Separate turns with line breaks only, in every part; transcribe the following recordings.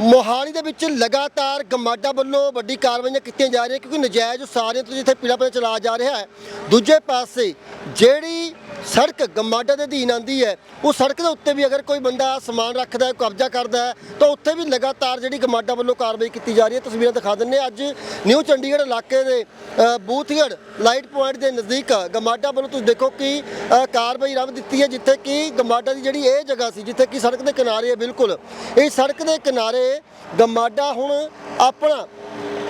ਮੋਹਾਲੀ ਦੇ ਵਿੱਚ ਲਗਾਤਾਰ ਗਮਾਡਾ ਵੱਲੋਂ ਵੱਡੀ ਕਾਰਵਾਈਆਂ ਕੀਤੀਆਂ ਜਾ ਰਹੀਆਂ ਕਿਉਂਕਿ ਨਜਾਇਜ਼ ਸਾਰਿਆਂ ਤੋਂ ਜਿੱਥੇ ਪੀੜਾ ਪੀਲਾ ਚਲਾ ਜਾ ਰਿਹਾ ਹੈ, ਦੂਜੇ ਪਾਸੇ ਜਿਹੜੀ ਸੜਕ ਗਮਾਡਾ ਦੇ ਅਧੀਨ ਆਂਦੀ ਹੈ। ਉਹ ਸੜਕ ਦੇ ਉੱਤੇ ਵੀ ਅਗਰ ਕੋਈ ਬੰਦਾ ਸਮਾਨ ਰੱਖਦਾ ਹੈ ਕਬਜ਼ਾ ਕਰਦਾ ਹੈ ਤਾਂ ਉੱਥੇ ਵੀ ਲਗਾਤਾਰ ਜਿਹੜੀ ਗਮਾਡਾ ਵੱਲੋਂ ਕਾਰਵਾਈ ਕੀਤੀ ਜਾ ਰਹੀ ਹੈ। ਤਸਵੀਰਾਂ ਦਿਖਾ ਦਿੰਦੇ ਹਾਂ। ਅੱਜ ਨਿਊ ਚੰਡੀਗੜ੍ਹ ਇਲਾਕੇ ਦੇ ਅ, ਬੂਥਗੜ੍ਹ ਲਾਈਟ ਪੁਆਇੰਟ ਦੇ ਨਜ਼ਦੀਕ ਗਮਾਡਾ ਵੱਲੋਂ ਤੁਸੀਂ ਦੇਖੋ ਕਿ ਕਾਰਵਾਈ ਰੱਬ ਦਿੱਤੀ ਹੈ ਜਿੱਥੇ ਕਿ ਗਮਾਡਾ ਦੀ ਜਿਹੜੀ ਇਹ ਜਗ੍ਹਾ ਸੀ ਜਿੱਥੇ ਕਿ ਸੜਕ ਦੇ ਕਿਨਾਰੇ ਹੈ ਬਿਲਕੁਲ। ਇਹ ਸੜਕ ਦੇ ਕਿਨਾਰੇ ਗਮਾਡਾ ਹੁਣ ਆਪਣਾ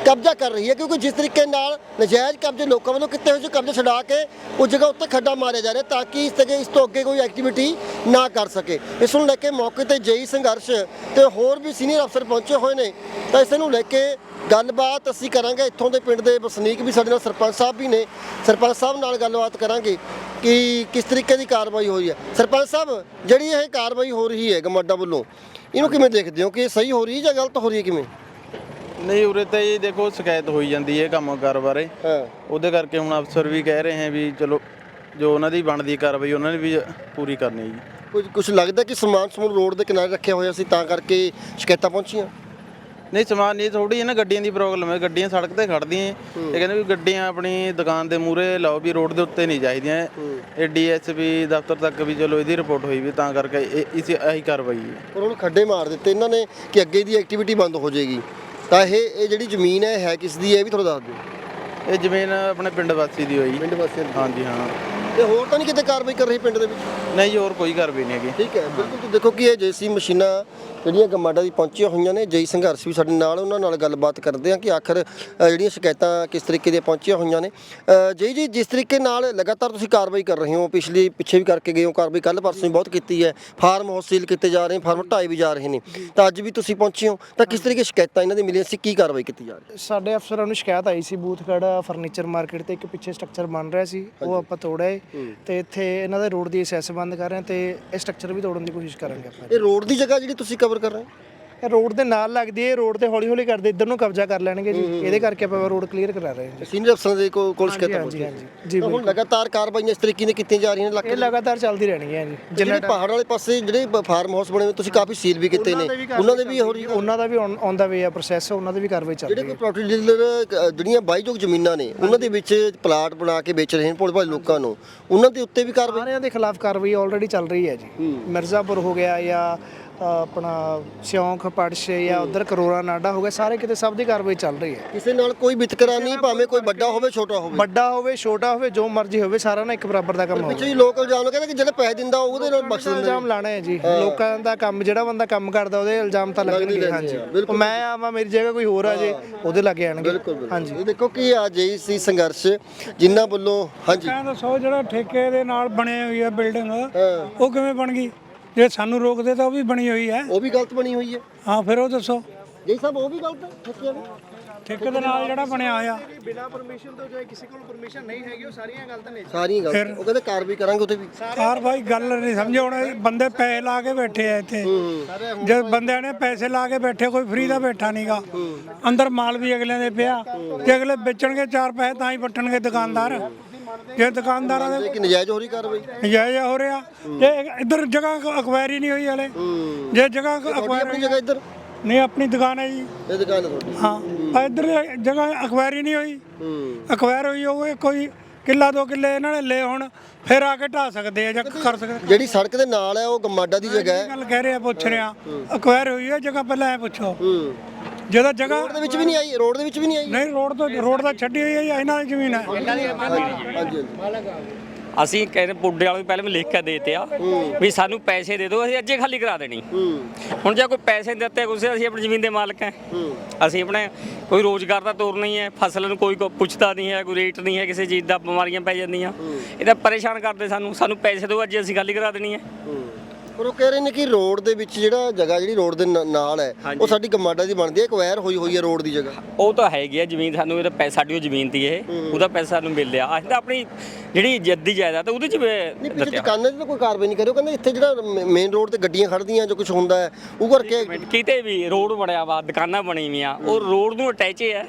ਕਬਜ਼ਾ ਕਰ ਰਹੀ ਹੈ, ਕਿਉਂਕਿ ਜਿਸ ਤਰੀਕੇ ਨਾਲ ਨਜਾਇਜ਼ ਕਬਜ਼ੇ ਲੋਕਾਂ ਵੱਲੋਂ ਕੀਤੇ ਹੋਏ ਸੀ ਕਬਜ਼ੇ ਛਡਾ ਕੇ ਉਸ ਜਗ੍ਹਾ ਉੱਤੇ ਖੱਡਾ ਮਾਰਿਆ ਜਾ ਰਿਹਾ ਤਾਂ ਕਿ ਇਸ 'ਤੇ ਇਸ ਤੋਂ ਅੱਗੇ ਕੋਈ ਐਕਟੀਵਿਟੀ ਨਾ ਕਰ ਸਕੇ। ਇਸ ਨੂੰ ਲੈ ਕੇ ਮੌਕੇ ਤੇ ਜੇਈ ਸੰਘਰਸ਼ ਤੇ ਹੋਰ ਵੀ ਸੀਨੀਅਰ ਅਫਸਰ ਪਹੁੰਚੇ ਹੋਏ ਨੇ। ਤਾਂ ਇਸ ਨੂੰ ਲੈ ਕੇ ਗੱਲਬਾਤ ਅਸੀਂ ਕਰਾਂਗੇ। ਇੱਥੋਂ ਦੇ ਪਿੰਡ ਦੇ ਵਸਨੀਕ ਵੀ ਸਾਡੇ ਨਾਲ ਸਰਪੰਚ ਸਾਹਿਬ ਵੀ ਨੇ। ਸਰਪੰਚ ਸਾਹਿਬ ਨਾਲ ਗੱਲਬਾਤ ਕਰਾਂਗੇ ਕਿ ਕਿਸ ਤਰੀਕੇ ਦੀ ਕਾਰਵਾਈ ਹੋਈ ਹੈ। ਸਰਪੰਚ ਸਾਹਿਬ, ਜਿਹੜੀ ਇਹ ਕਾਰਵਾਈ ਹੋ ਰਹੀ ਹੈ ਗਮਾਡਾ ਵੱਲੋਂ, ਇਹਨੂੰ ਕਿਵੇਂ ਦੇਖਦੇ ਹੋ? ਕਿ ਇਹ ਸਹੀ ਹੋ ਰਹੀ ਹੈ ਜਾਂ ਗਲਤ ਹੋ ਰਹੀ ਹੈ ਕਿਵੇਂ?
ਨਹੀਂ ਉਰੇ ਤਾਂ ਜੀ ਦੇਖੋ ਸ਼ਿਕਾਇਤ ਹੋਈ ਜਾਂਦੀ ਹੈ ਕੰਮ ਕਾਰ ਬਾਰੇ।
ਹਾਂ।
ਉਹਦੇ ਕਰਕੇ ਹੁਣ ਅਫਸਰ ਵੀ ਕਹਿ ਰਹੇ ਹੈ ਵੀ ਚਲੋ ਜੋ ਉਹਨਾਂ ਦੀ ਬਣਦੀ ਕਾਰਵਾਈ ਉਹਨਾਂ ਨੇ ਵੀ ਪੂਰੀ ਕਰਨੀ ਹੈ ਜੀ।
ਕੁਝ ਕੁਝ ਲੱਗਦਾ ਕਿ ਸਮਾਨ ਸਮੂਨ ਰੋਡ ਦੇ ਕਿਨਾਰੇ ਰੱਖਿਆ ਹੋਇਆ ਸੀ ਤਾਂ ਕਰਕੇ ਸ਼ਿਕਾਇਤਾਂ ਪਹੁੰਚੀਆਂ?
ਨਹੀਂ ਸਮਾਨ ਨਹੀਂ ਥੋੜੀ ਹੈ ਨਾ ਗੱਡੀਆਂ ਦੀ ਪ੍ਰੋਬਲਮ ਹੈ। ਗੱਡੀਆਂ ਸੜਕ ਤੇ ਖੜਦੀਆਂ ਇਹ ਕਹਿੰਦੇ ਵੀ ਗੱਡੀਆਂ ਆਪਣੀ ਦੁਕਾਨ ਦੇ ਮੂਹਰੇ ਲਾਓ ਵੀ ਰੋਡ ਦੇ ਉੱਤੇ ਨਹੀਂ ਚਾਹੀਦੀਆਂ ਇਹ ਡੀਐਸਪੀ ਦਫ਼ਤਰ ਤੱਕ ਵੀ ਚਲੋ ਇਹਦੀ ਰਿਪੋਰਟ ਹੋਈ ਵੀ ਤਾਂ ਕਰਕੇ ਇਹ ਇਸ ਇਹੀ ਕਾਰਵਾਈ ਹੈ।
ਪਰ ਹੁਣ ਖੱਡੇ ਮਾਰ ਦਿੱਤੇ। ਇਹਨਾਂ ਨੇ ਕਿ ਅੱਗੇ ਦੀ ਐਕਟੀਵਿਟੀ ਬੰਦ ਹੋ ਜਾਏਗੀ। ਤਾਂ ਇਹ ਇਹ ਜਿਹੜੀ ਜ਼ਮੀਨ ਹੈ ਹੈ ਕਿਸ ਦੀ ਹੈ? ਇਹ ਵੀ ਥੋੜਾ ਦੱਸ ਦਿਓ।
ਇਹ ਜ਼ਮੀਨ ਆਪਣੇ ਪਿੰਡ ਵਾਸੀ ਦੀ ਹੋਈ।
ਪਿੰਡ ਵਾਸੀਆਂ ਦੀ।
ਹਾਂਜੀ ਹਾਂ।
ਤੇ ਹੋਰ ਤਾਂ ਨਹੀਂ ਕਿਤੇ ਕਾਰਵਾਈ ਕਰ ਰਹੀ ਪਿੰਡ ਦੇ ਵਿੱਚ?
ਨਹੀਂ ਜੀ, ਹੋਰ ਕੋਈ ਕਾਰਵਾਈ ਨਹੀਂ ਹੈਗੀ।
ਠੀਕ ਹੈ ਬਿਲਕੁਲ ਤੁਸੀਂ ਦੇਖੋ ਕਿ ਇਹ ਜੇਸੀ ਮਸ਼ੀਨਾਂ ਜਿਹੜੀਆਂ ਗਮਾਡਾ ਦੀ ਪਹੁੰਚੀਆਂ ਹੋਈਆਂ ਨੇ ਜੇਈ ਸੰਘਰਸ਼ ਵੀ ਸਾਡੇ ਨਾਲ ਉਹਨਾਂ ਨਾਲ ਗੱਲਬਾਤ ਕਰਦੇ ਆ ਕਿ ਆਖਰ ਅ, ਜਿਹੜੀਆਂ ਸ਼ਿਕਾਇਤਾਂ ਕਿਸ ਤਰੀਕੇ ਦੀਆਂ ਪਹੁੰਚੀਆਂ ਹੋਈਆਂ ਨੇ। ਅ, ਜੇਈ ਜੀ ਜਿਸ ਤਰੀਕੇ ਨਾਲ ਲਗਾਤਾਰ ਤੁਸੀਂ ਕਾਰਵਾਈ ਕਰ ਰਹੇ ਹੋ ਪਿਛਲੀ ਪਿੱਛੇ ਵੀ ਕਰਕੇ ਗਏ ਹੋ ਕਾਰਵਾਈ ਕੱਲ ਪਰਸੋਂ ਵੀ ਬਹੁਤ ਕੀਤੀ ਹੈ ਫਾਰਮ ਹਾਊਸ ਸੀਲ ਕੀਤੇ ਜਾ ਰਹੇ ਫਾਰਮ ਢਾਏ ਵੀ ਜਾ ਰਹੇ ਨੇ। ਤਾਂ ਅੱਜ ਵੀ ਤੁਸੀਂ ਪਹੁੰਚੇ ਹੋ ਤਾਂ ਕਿਸ ਤਰੀਕੇ ਸ਼ਿਕਾਇਤਾਂ ਇਹਨਾਂ ਦੀ ਮਿਲੀਆਂ ਸੀ ਕੀ ਕਾਰਵਾਈ ਕੀਤੀ ਜਾ ਰਹੀ ਹੈ?
ਸਾਡੇ ਅਫਸਰਾਂ ਨੂੰ ਸ਼ਿਕਾਇਤ ਆਈ ਸੀ ਬੂਥਗੜ ਫਰਨੀਚਰ ਮਾਰਕੀਟ ਤੇ ਇੱਕ ਪਿੱਛੇ ਸਟਰਕਚਰ ਬਣ ਰਿਹਾ ਸੀ ਉਹ ਆਪਾਂ ਤੋੜਿਆ ਏ। ਤੇ ਇੱਥੇ ਇਹਨਾਂ ਦੇ ਰੋਡ ਦੀ ਐਸੈਸ ਬੰਦ ਕਰ ਰਹੇ ਹਾਂ ਤੇ ਇਹ ਸਟਰਕਚਰ ਵੀ ਤੋੜਨ ਦੀ ਕੋਸ਼ਿਸ਼ ਕਰਾਂਗੇ ਆਪਾਂ।
ਇਹ ਰੋਡ ਦੀ ਜਗ੍ਹਾ ਜਿਹੜੀ ਤੁਸੀਂ ਕਵਰ ਕਰ ਰਹੇ ਹੋ?
ਇਹ ਰੋਡ ਦੇ ਨਾਲ ਲੱਗਦੀ ਹੈ ਰੋਡ ਤੇ ਹੌਲੀ ਹੌਲੀ ਕਰਦੇ ਇੱਧਰ ਨੂੰ ਕਬਜ਼ਾ ਕਰ ਲੈਣਗੇ ਜੀ। ਇਹਦੇ ਕਰਕੇ ਆਪਾਂ ਰੋਡ ਕਲੀਅਰ ਕਰਾ ਰਹੇ ਹਾਂ
ਸੀਨੀਅਰ ਅਫਸਰਾਂ ਦੇ ਕੋਲ ਕੋਲ ਸ਼ਿਕਾਇਤਾਂ
ਹਾਂਜੀ
ਪਹੁੰਚੀਆਂ
ਹਾਂਜੀ ਜੀ
ਹੁਣ ਲਗਾਤਾਰ ਕਾਰਵਾਈਆਂ ਇਸ ਤਰੀਕੇ ਦੀਆਂ ਕੀਤੀਆਂ ਜਾ ਰਹੀਆਂ ਨੇ ਇਲਾਕੇ
ਇਹ ਲਗਾਤਾਰ ਚੱਲਦੀ ਰਹਿਣੀ ਹੈ ਜੀ
ਜਿਹੜੇ ਪਹਾੜ ਵਾਲੇ ਪਾਸੇ ਜਿਹੜੇ ਫਾਰਮ ਹਾਊਸ ਬਣੇ ਹੋਏ ਤੁਸੀਂ ਕਾਫੀ ਸੀਲ ਵੀ ਕੀਤੇ ਨੇ। ਉਹਨਾਂ ਦੇ ਵੀ ਹੋ। ਰਹੀ
ਉਹਨਾਂ ਦਾ ਵੀ ਔਨ ਦਾ ਵੇ ਆ ਪ੍ਰੋਸੈਸ ਉਹਨਾਂ ਦੀ ਵੀ ਕਾਰਵਾਈ ਚੱਲ
ਜਿਹੜੇ
ਰਹੀ
ਕੋਈ
ਹੈ
ਪ੍ਰਾਪਰਟੀ ਡੀਲਰ ਜਿਹੜੀਆਂ ਬਾਈਜੋਗ ਜ਼ਮੀਨਾਂ ਨੇ ਉਹਨਾਂ ਦੇ ਵਿੱਚ ਪਲਾਟ ਬਣਾ ਕੇ ਵੇਚ ਰਹੇ ਨੇ ਭੋਲੇ ਭਾਲੇ ਲੋਕਾਂ ਨੂੰ। ਉਹਨਾਂ ਦੇ ਉੱਤੇ ਵੀ ਕਾਰਵਾਈ
ਸਾਰਿਆਂ ਦੇ ਖਿਲਾਫ ਕਾਰਵਾਈ ਆਲਰੇਡੀ ਚੱਲ ਰਹੀ ਹੈ ਜੀ। ਮਿਰਜ਼ਾਪੁਰ ਹੋ ਗਿਆ ਜਾਂ ਆਪਣਾ ਸਿਉਂਖ ਪੜਸ਼ ਜਾਂ ਉਧਰ ਕਰੋੜਾ ਨਾਡਾ ਹੋ ਗਿਆ ਸਾਰੇ ਕਿਤੇ ਸਭ ਦੀ ਕਾਰਵਾਈ ਚੱਲ ਰਹੀ ਹੈ।
ਕਿਸੇ ਨਾਲ ਕੋਈ ਵਿਤਕਰਾ ਨਹੀਂ ਭਾਵੇਂ ਕੋਈ ਵੱਡਾ ਹੋਵੇ ਛੋਟਾ ਹੋਵੇ।
ਵੱਡਾ ਹੋਵੇ ਛੋਟਾ ਹੋਵੇ ਜੋ ਮਰਜ਼ੀ ਹੋਵੇ ਸਾਰਾ ਨਾਲ ਇੱਕ ਬਰਾਬਰ ਦਾ ਕੰਮ ਹੋਵੇ
ਪਿੱਛੇ ਹੀ ਲੋਕ ਇਲਜ਼ਾਮ ਕਹਿੰਦੇ ਕਿ ਜਿਹੜਾ ਪੈਸੇ ਦਿੰਦਾ ਉਹਦੇ ਨਾਲ ਬਖਸ਼ ਦਿੰਦੇ
ਇਲਜ਼ਾਮ ਲਾਣਾ ਹੈ ਜੀ। ਲੋਕਾਂ ਦਾ ਕੰਮ ਜਿਹੜਾ ਬੰਦਾ ਕੰਮ ਕਰਦਾ ਉਹਦੇ ਇਲਜ਼ਾਮ ਤਾਂ ਲੱਗਣਗੇ ਹਾਂਜੀ।
ਆ।
ਉਹ ਮੈਂ ਆਵਾਂ ਮੇਰੀ ਜਗ੍ਹਾ ਕੋਈ ਹੋਰ ਆ ਜੇ ਉਹਦੇ ਲੱਗੇ ਆਣਗੇ
ਬਿਲਕੁਲ
ਹਾਂਜੀ।
ਇਹ ਦੇਖੋ ਕਿ ਆ ਜਈ ਸੀ ਸੰਘਰਸ਼ ਜਿਨ੍ਹਾਂ ਵੱਲੋਂ ਹਾਂਜੀ।
ਕਹਿੰਦਾ ਸੋ ਜਿਹੜਾ ਠੇਕੇ ਦੇ ਨਾਲ ਬਣੀ ਹੋਈ ਹੈ। ਬਿਲਡਿੰਗ ਉਹ ਕਿਵੇਂ ਬਣ ਗਈ? ਜੇ ਸਾਨੂੰ ਰੋਕਦੇ ਤਾਂ ਉਹ ਵੀ ਬਣੀ ਹੋਈ ਹੈ।
ਉਹ ਵੀ ਗਲਤ ਬਣੀ ਹੋਈ ਹੈ।
ਹਾਂ ਫਿਰ ਉਹ ਦੱਸੋ।
ਜਈ ਸਾਹਿਬ ਉਹ ਵੀ ਗਲਤ ਹੈ ਠੇਕੇ ਵਾਲੇ
ਠੇਕੇ ਦੇ ਨਾਲ ਜਿਹੜਾ ਬਣਿਆ ਹੋਇਆ।
ਬਿਨਾ ਪਰਮਿਸ਼ਨ ਤੋਂ ਜੇ ਕਿਸੇ ਕੋਲ ਪਰਮਿਸ਼ਨ ਨਹੀਂ ਹੈਗੀ ਉਹ ਸਾਰੀਆਂ ਗਲਤ ਨੇ
ਸਾਰੀਆਂ ਗਲਤ। ਉਹ ਕਹਿੰਦੇ ਕਾਰਵਾਈ ਕਰਾਂਗੇ ਉਹਤੇ ਵੀ।
ਕਾਰ ਭਾਈ ਗੱਲ ਨਹੀਂ ਸਮਝੇ ਹੁਣ ਬੰਦੇ ਪੈਸੇ ਲਾ ਕੇ ਬੈਠੇ ਆ ਇੱਥੇ। ਜੇ ਬੰਦਿਆਂ ਨੇ ਪੈਸੇ ਲਾ ਕੇ ਬੈਠੇ ਕੋਈ ਫ੍ਰੀ ਦਾ ਬੈਠਾ ਨਹੀਂਗਾ ਅੰਦਰ ਮਾਲ ਵੀ ਅਗਲਿਆਂ ਦੇ ਪਿਆ। ਜੇ ਅਗਲੇ ਵੇਚਣਗੇ ਚਾਰ ਪੈਸੇ ਤਾਂ ਹੀ ਵੱਟਣਗੇ ਦੁਕਾਨਦਾਰ। ਜੇ ਦੁਕਾਨਦਾਰਾਂ ਦੇ
ਕਿ ਨਜਾਇਜ਼ ਹੋ ਰਹੀ ਕਾਰਵਾਈ।
ਨਜਾਇਜ਼ ਹੋ ਰਿਹਾ। ਜੇ ਇੱਧਰ ਜਗ੍ਹਾ ਅਕਵਾਇਰੀ ਨਹੀਂ ਹੋਈ ਹਲੇ। ਜੇ ਜਗ੍ਹਾ ਅਕਵਾਇਰ
ਆਪਣੀ ਜਗ੍ਹਾ ਇੱਧਰ?
ਨਹੀਂ ਆਪਣੀ ਦੁਕਾਨ ਹੈ ਜੀ।
ਇਹ ਦੁਕਾਨ ਹੈ ਤੁਹਾਡੀ।
ਹਾਂ। ਇੱਧਰ ਜਗ੍ਹਾ ਅਕਵਾਇਰੀ ਨਹੀਂ ਹੋਈ।
ਹੂੰ।
ਅਕਵਾਇਰ ਹੋਈ ਹੋਵੇ ਕੋਈ ਕਿੱਲਾ ਦੋ ਕਿੱਲੇ ਇਹਨਾਂ ਨੇ ਲੈ ਹੁਣ ਫਿਰ ਆ ਕੇ ਢਾ ਸਕਦੇ ਆ ਜਾਂ ਕਰ ਸਕਦੇ।
ਜਿਹੜੀ ਸੜਕ ਦੇ ਨਾਲ ਹੈ ਉਹ ਗਮਾਡਾ ਦੀ ਜਗ੍ਹਾ ਹੈ।
ਗੱਲ ਕਹਿ ਰਹੇ ਆ ਪੁੱਛ ਰਿਹਾ ਅਕਵਾਇਰ ਹੋਈ ਹੈ ਜਗ੍ਹਾ ਪਹਿਲਾਂ ਐ ਪੁੱਛੋ।
ਹੂੰ।
ਜਦੋਂ ਜਗ੍ਹਾ
ਰੋਡ ਦੇ ਵਿੱਚ ਵੀ ਨਹੀਂ ਆਈ ਰੋਡ ਦੇ ਵਿੱਚ ਵੀ ਨਹੀਂ ਆਈ?
ਨਹੀਂ ਰੋਡ ਤੋਂ ਰੋਡ ਤਾਂ ਛੱਡੀ ਹੋਈ ਹੈ ਇਹਨਾਂ ਦੀ ਜ਼ਮੀਨ ਹੈ।
ਹਾਂਜੀ
ਅਸੀਂ ਕਹਿੰਦੇ ਪੁੱਡੇ ਵਾਲੇ ਨੂੰ ਪਹਿਲਾਂ ਵੀ ਲਿਖ ਕੇ ਦੇਤੇ ਆ ਵੀ ਸਾਨੂੰ ਪੈਸੇ ਦੇ ਦਿਓ ਅਸੀਂ ਅੱਜੇ ਖਾਲੀ ਕਰਾ ਦੇਣੀ।
ਹੂੰ।
ਹੁਣ ਜੇ ਕੋਈ ਪੈਸੇ ਨਹੀਂ ਦਿੱਤੇ ਕੁਛ ਅਸੀਂ ਆਪਣੀ ਜ਼ਮੀਨ ਦੇ ਮਾਲਕ ਹੈ। ਅਸੀਂ ਆਪਣੇ ਕੋਈ ਰੋਜ਼ਗਾਰ ਦਾ ਤੋਰ ਨਹੀਂ ਹੈ ਫਸਲ ਨੂੰ ਕੋਈ ਕੋ ਪੁੱਛਦਾ ਨਹੀਂ ਹੈ ਕੋਈ ਰੇਟ ਨਹੀਂ ਹੈ ਕਿਸੇ ਚੀਜ਼ ਦਾ ਬਿਮਾਰੀਆਂ ਪੈ ਜਾਂਦੀਆਂ। ਇਹ ਤਾਂ ਪਰੇਸ਼ਾਨ ਕਰਦੇ ਸਾਨੂੰ ਸਾਨੂੰ ਪੈਸੇ ਦਿਓ ਅੱਜ ਅਸੀਂ ਖਾਲੀ ਕਰਾ ਦੇਣੀ ਹੈ।
ਪਰ ਉਹ ਕਹਿ ਰਹੇ ਨੇ ਕਿ ਰੋਡ ਦੇ ਵਿੱਚ ਜਿਹੜਾ ਜਗ੍ਹਾ ਜਿਹੜੀ ਰੋਡ ਦੇ ਨ- ਨਾਲ ਹੈ ਉਹ ਸਾਡੀ ਗਮਾਡਾ ਦੀ ਬਣਦੀ ਹੈ ਐਕਵਾਇਰ ਹੋਈ ਹੋਈ ਹੈ ਰੋਡ ਦੀ ਜਗ੍ਹਾ।
ਉਹ ਤਾਂ ਹੈਗੀ ਹੈ ਜ਼ਮੀਨ ਸਾਨੂੰ ਇਹਦਾ ਪੈਸਾ ਸਾਡੀ ਉਹ ਜ਼ਮੀਨ ਤੀ ਇਹ ਉਹਦਾ ਪੈਸਾ ਸਾਨੂੰ ਮਿਲ ਲਿਆ ਅਸੀਂ ਤਾਂ ਆਪਣੀ ਜਿਹੜੀ ਜੱਦੀ ਜਾਇਦਾਦ ਆ, ਉਹਦੇ ਚ ਵੀ
ਨਹੀਂ ਪਿੱਛੇ
ਦਿੱਤਿਆ
ਦੁਕਾਨਾਂ ਤਾਂ ਕੋਈ ਕਾਰਵਾਈ ਨਹੀਂ ਕਰਿਓ ਕਹਿੰਦੇ ਇੱਥੇ ਜਿਹੜਾ ਮੇਨ ਰੋਡ ਤੇ ਗੱਡੀਆਂ ਖੜਦੀਆਂ ਜੋ ਕੁਝ ਹੁੰਦਾ ਹੈ ਉਹ ਕਰਕੇ
ਕਿਤੇ ਵੀ ਰੋਡ ਬਣਿਆ ਵਾ ਦੁਕਾਨਾਂ ਬਣੀ ਵੀਆਂ ਉਹ ਰੋਡ ਨੂੰ ਅਟੈਚ ਹੈ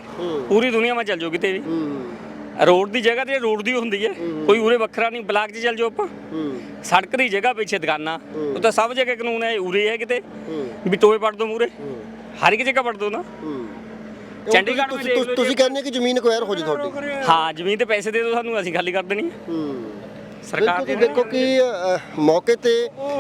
ਪੂਰੀ ਦੁਨੀਆ ਵਿੱਚ ਚੱਲ ਜਾਓ ਕਿਤੇ ਵੀ। ਰੋਡ ਦੀ ਜਗ੍ਹਾ ਤੇ ਰੋਡ ਦੀ ਹੁੰਦੀ ਹੈ। ਕੋਈ ਉਰੇ ਵੱਖਰਾ ਨਹੀਂ ਬਲਾਕ 'ਚ ਚੱਲ ਜਾਓ ਆਪਾਂ। ਸੜਕ ਦੀ ਜਗ੍ਹਾ ਪਿੱਛੇ ਦੁਕਾਨਾਂ। ਉਹ ਤਾਂ ਸਭ ਜਗ੍ਹਾ ਕਾਨੂੰਨ ਹੈ ਉਰੇ ਹੈ ਕਿਤੇ। ਵੀ ਟੋਏ ਪੜ ਦੋ ਮੂਰੇ ਹਰ ਇੱਕ ਜਗ੍ਹਾ ਵੜ ਦੋ ਨਾ। ਚੰਡੀਗੜ੍ਹ ਵਿੱਚ
ਤੁਸੀਂ ਕਹਿੰਦੇ ਕਿ ਜ਼ਮੀਨ ਅਕਵਾਇਰ ਹੋ ਜੇ ਤੁਹਾਡੀ।
ਹਾਂ ਜ਼ਮੀਨ ਤੇ ਪੈਸੇ ਦੇ ਦਿਓ ਸਾਨੂੰ ਅਸੀਂ ਖਾਲੀ ਕਰ ਦੇਣੀ ਹੈ। ਸਰਕਾਰ
ਬਿਲਕੁਲ ਦੇਖੋ ਕਿ ਅ, ਮੌਕੇ ਤੇ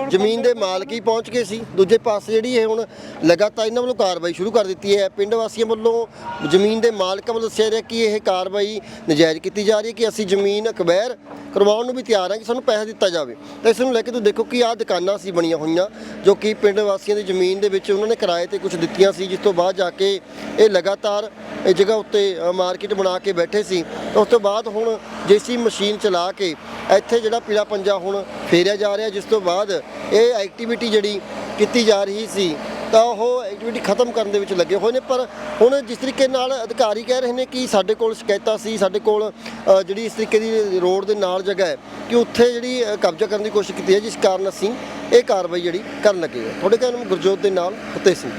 ਜ਼ਮੀਨ ਦੇ ਮਾਲਕ ਹੀ ਪਹੁੰਚ ਗਏ ਸੀ। ਦੂਜੇ ਪਾਸੇ ਜਿਹੜੀ ਇਹ ਹੁਣ ਲਗਾਤਾਰ ਇਹਨਾਂ ਵੱਲੋਂ ਕਾਰਵਾਈ ਸ਼ੁਰੂ ਕਰ ਦਿੱਤੀ ਹੈ। ਪਿੰਡ ਵਾਸੀਆਂ ਵੱਲੋਂ ਜ਼ਮੀਨ ਦੇ ਮਾਲਕਾਂ ਵੱਲੋਂ ਦੱਸਿਆ ਰਿਹਾ ਕਿ ਇਹ ਕਾਰਵਾਈ ਨਜਾਇਜ਼ ਕੀਤੀ ਜਾ ਰਹੀ ਹੈ ਕਿ ਅਸੀਂ ਜ਼ਮੀਨ ਅਕਵਾਇਰ ਕਰਵਾਉਣ ਨੂੰ ਵੀ ਤਿਆਰ ਹਾਂ ਕਿ ਸਾਨੂੰ ਪੈਸਾ ਦਿੱਤਾ ਜਾਵੇ। ਤਾਂ ਇਸ ਨੂੰ ਲੈ ਕੇ ਤੁਸੀਂ ਦੇਖੋ ਕਿ ਆਹ ਦੁਕਾਨਾਂ ਸੀ ਬਣੀਆਂ ਹੋਈਆਂ ਜੋ ਕਿ ਪਿੰਡ ਵਾਸੀਆਂ ਦੀ ਜ਼ਮੀਨ ਦੇ ਵਿੱਚ ਉਹਨਾਂ ਨੇ ਕਿਰਾਏ ਤੇ ਕੁਝ ਦਿੱਤੀਆਂ ਸੀ ਜਿਸ ਤੋਂ ਬਾਅਦ ਜਾ ਕੇ ਇਹ ਲਗਾਤਾਰ ਇਹ ਜਗ੍ਹਾ ਉੱਤੇ ਮਾਰਕੀਟ ਬਣਾ ਕੇ ਬੈਠੇ ਸੀ। ਤਾਂ ਉਸ ਤੋਂ ਬਾਅਦ ਹੁਣ ਜੇਸੀ ਮਸ਼ੀਨ ਚਲਾ ਕੇ ਇੱਥੇ ਜਿਹੜਾ ਪੀਲਾ ਪੰਜਾ ਹੁਣ ਫੇਰਿਆ ਜਾ ਰਿਹਾ, ਜਿਸ ਤੋਂ ਬਾਅਦ ਇਹ ਐਕਟੀਵਿਟੀ ਜਿਹੜੀ ਕੀਤੀ ਜਾ ਰਹੀ ਸੀ, ਤਾਂ ਉਹ ਐਕਟੀਵਿਟੀ ਖਤਮ ਕਰਨ ਦੇ ਵਿੱਚ ਲੱਗੇ ਹੋਏ ਨੇ। ਪਰ ਹੁਣ ਜਿਸ ਤਰੀਕੇ ਨਾਲ ਅਧਿਕਾਰੀ ਕਹਿ ਰਹੇ ਨੇ ਕਿ ਸਾਡੇ ਕੋਲ ਸ਼ਿਕਾਇਤਾਂ ਸੀ, ਸਾਡੇ ਕੋਲ ਜਿਹੜੀ ਇਸ ਤਰੀਕੇ ਦੀ ਰੋਡ ਦੇ ਨਾਲ ਜਗ੍ਹਾ ਹੈ, ਕਿ ਉੱਥੇ ਜਿਹੜੀ ਕਬਜ਼ਾ ਕਰਨ ਦੀ ਕੋਸ਼ਿਸ਼ ਕੀਤੀ ਹੈ, ਜਿਸ ਕਾਰਨ ਅਸੀਂ ਇਹ ਕਾਰਵਾਈ ਜਿਹੜੀ ਕਰਨ ਲੱਗੇ ਹਾਂ। ਤੁਹਾਡੇ ਕਹਿਣ ਨੂੰ ਗੁਰਜੋਤ ਦੇ ਨਾਲ ਫਤਿਹ ਸਿੰਘ।